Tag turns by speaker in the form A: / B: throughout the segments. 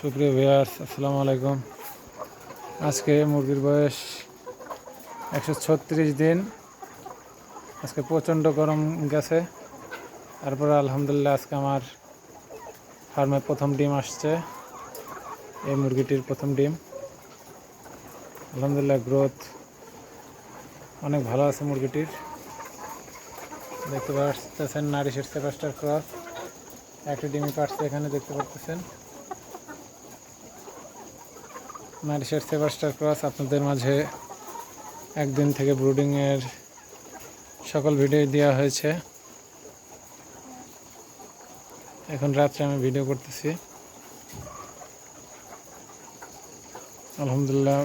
A: সুপ্রিয় ভিউয়ার্স, আসসালামু আলাইকুম। আজকে মুরগির বয়স একশো ছত্রিশ দিন। আজকে প্রচণ্ড গরম গেছে। তারপরে আলহামদুলিল্লাহ আজকে আমার ফার্মে প্রথম ডিম আসছে। এই মুরগিটির প্রথম ডিম। আলহামদুলিল্লাহ গ্রোথ অনেক ভালো আছে মুরগিটির। দেখতে পাচ্ছেন নারিশের সেপাস্টার ক্রস একটি ডিমি পাচ্ছে এখানে, দেখতে পাচ্ছেন নারিশের সেবাস্টার ক্রস আপনাদের মাঝে একদিন থেকে ব্রুডিংয়ের সকল ভিডিও দেওয়া হয়েছে। এখন রাত্রে আমি ভিডিও করতেছি। আলহামদুলিল্লাহ।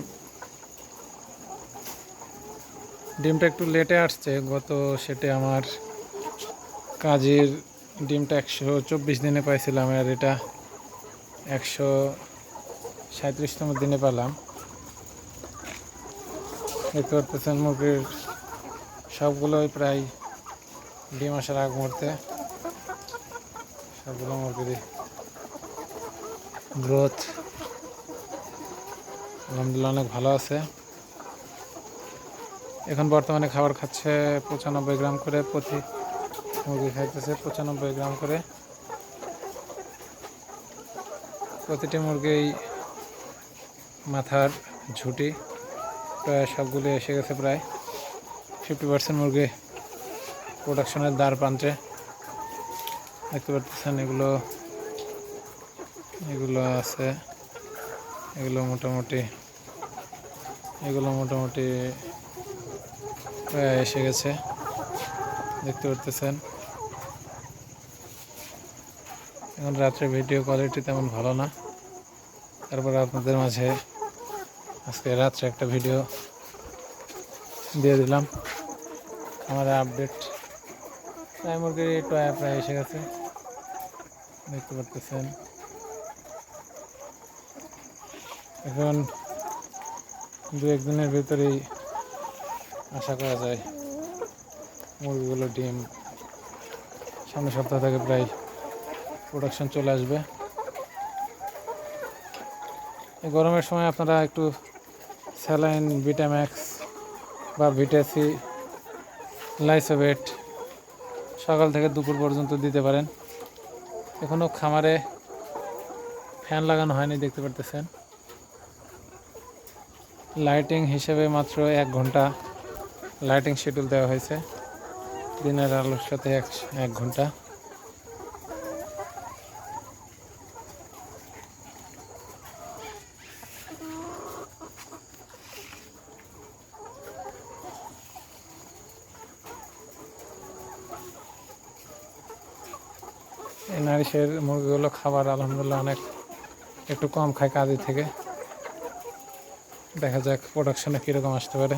A: ডিমটা একটু লেটে আসছে। গত সেটে আমার কাজের ডিমটা একশো চব্বিশ দিনে পাইছিলাম আর এটা একশো সাঁত্রিশতম দিনে পেলাম। দেখতে পাচ্ছেন মুরগির সবগুলোই প্রায় ডিম মাসের আগ মুহূর্তে। সবগুলো মুরগির গ্রোথ আলহামদুলিল্লাহ অনেক ভালো আছে। এখন বর্তমানে খাবার খাচ্ছে পঁচানব্বই গ্রাম করে প্রতি মুরগি খাইতেছে পঁচানব্বই গ্রাম করে। প্রতিটি মুরগি মাথার ঝুঁটি, প্রায় সবগুলো এসে গেছে প্রায়। ফিফটি পার্সেন্ট মুরগি প্রোডাকশনের দ্বার প্রান্তে। দেখতে পাচ্ছেন এগুলো এগুলো আছে, এগুলো মোটামুটি এগুলো মোটামুটি প্রায় এসে গেছে। দেখতে পারতেছেন। এখন রাত্রে ভিডিও কোয়ালিটি তেমন ভালো না। তারপরে আপনাদের মাঝে আজকে রাত্রে একটা ভিডিও দিয়ে দিলাম। আমার আপডেট প্রায় মুরগির টয়া প্রায় এসে গেছে। দেখতে পারতেছেন। এখন দু একদিনের ভিতরেই আশা করা যায় মুরগিগুলো ডিম সামনের সপ্তাহ থেকে প্রায় প্রোডাকশন চলে আসবে। এই গরমের সময় আপনারা একটু স্যালাইন, ভিটাম্যাক্স বা ভিটাসি লাইসোভেট সকাল থেকে দুপুর পর্যন্ত দিতে পারেন। এখনও খামারে ফ্যান লাগানো হয়নি, দেখতে পারতেছেন। লাইটিং হিসেবে মাত্র এক ঘণ্টা লাইটিং শিডিউল দেওয়া হয়েছে। দিনের আলোর সাথে এক এক ঘণ্টা। এই নারিশের মুরগিগুলো খাবার আলহামদুলিল্লাহ অনেক একটু কম খায় কাজের থেকে। দেখা যাক প্রোডাকশনে কীরকম আসতে পারে।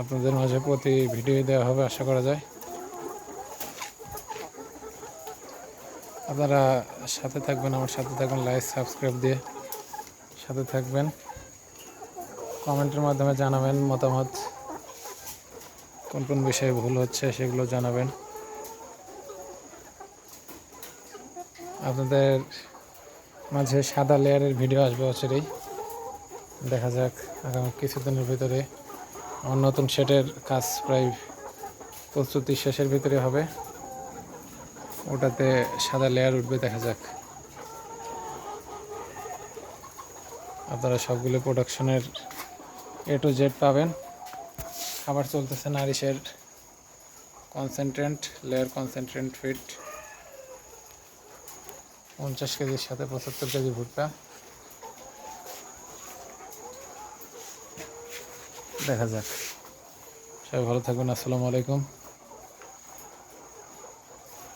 A: আপনাদের মাঝে প্রতি ভিডিও দেওয়া হবে, আশা করা যায়। আপনারা সাথে থাকবেন, আমার সাথে থাকবেন লাইক সাবস্ক্রাইব দিয়ে সাথে থাকবেন। কমেন্টের মাধ্যমে জানাবেন মতামত, কোন কোন বিষয়ে ভুল হচ্ছে সেগুলো জানাবেন। আপনাদের মাঝে সাদা লেয়ারের ভিডিও আসবে বছরেই। দেখা যাক আগামী কিছুদিনের ভিতরে আমার নতুন সেটের কাজ প্রায় প্রস্তুতি শেষের ভিতরে হবে। ওটাতে সাদা লেয়ার উঠবে, দেখা যাক। আপনারা সবগুলো প্রোডাকশনের এ টু জেড পাবেন। আবার চলতেছে নারিশের কনসেন্ট্রেন্ট লেয়ার কনসেন্ট্রেন্ট ফিট পঞ্চাশ কেজির সাথে পঁচাত্তর কেজি ভুট্টা। দেখা যাক। সবাই ভালো থাকবেন আসসালামু আলাইকুম।